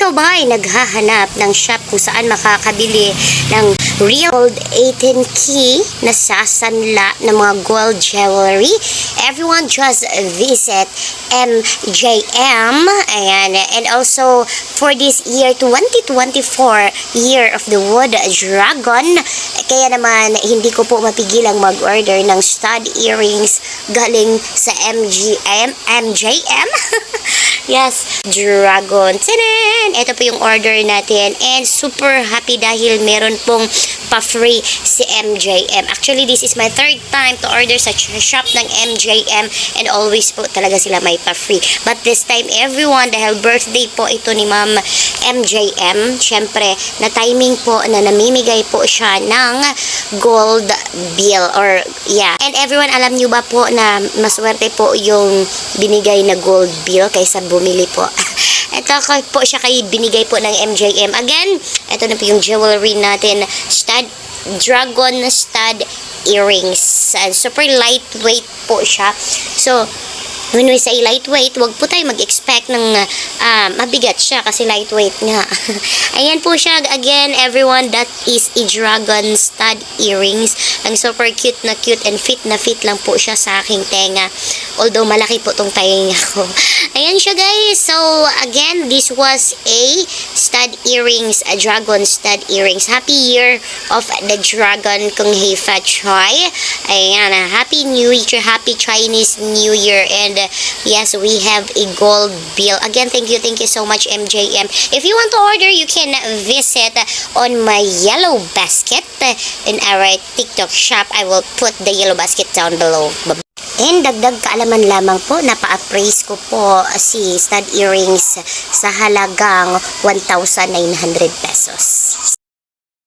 ikaw ba ay naghahanap ng shop kung saan makakabili ng real gold 18 key na sasanla ng mga gold jewelry, everyone just visit MJM. Ayan. And also, for this year 2024, Year of the Wood Dragon, kaya naman hindi ko po mapigilang mag-order ng stud earrings galing sa MGM, MJM. yes, Dragon. Tanan! Ito po yung order natin and super happy dahil meron pong pa-free si MJM. Actually, this is my third time to order sa shop ng MJM and always po talaga sila may pa-free. But this time, everyone, dahil birthday po ito ni Ma'am MJM, syempre, na timing po na namimigay po siya ng gold bill or yeah. And everyone, alam nyo ba po na maswerte po yung binigay na gold bill kaysa bumili po. Ito po siya kay binigay po ng MJM. Again, ito na po yung jewelry natin. Stud, dragon stud earrings. And super lightweight po siya. So, when we say lightweight, wag po tayo mag-expect ng ah, mabigat siya kasi lightweight nga. Ayan po siya. Again, everyone, that is a dragon stud earrings. Ang super cute na cute and fit na fit lang po siya sa aking tenga. Although malaki po tong tenga ko. Ayan siya guys. So, again, this was a stud earrings, a dragon stud earrings. Happy year of the dragon kung Heifa Choi. Ayan, ah, happy new year, happy Chinese new year. And uh, yes, we have a gold bill. Again, thank you, thank you so much MJM. If you want to order, you can visit on my yellow basket uh, in our TikTok shop. I will put the yellow basket down below. Bye- And dagdag kaalaman lamang po, napa-appraise ko po si stud earrings sa halagang 1,900 pesos.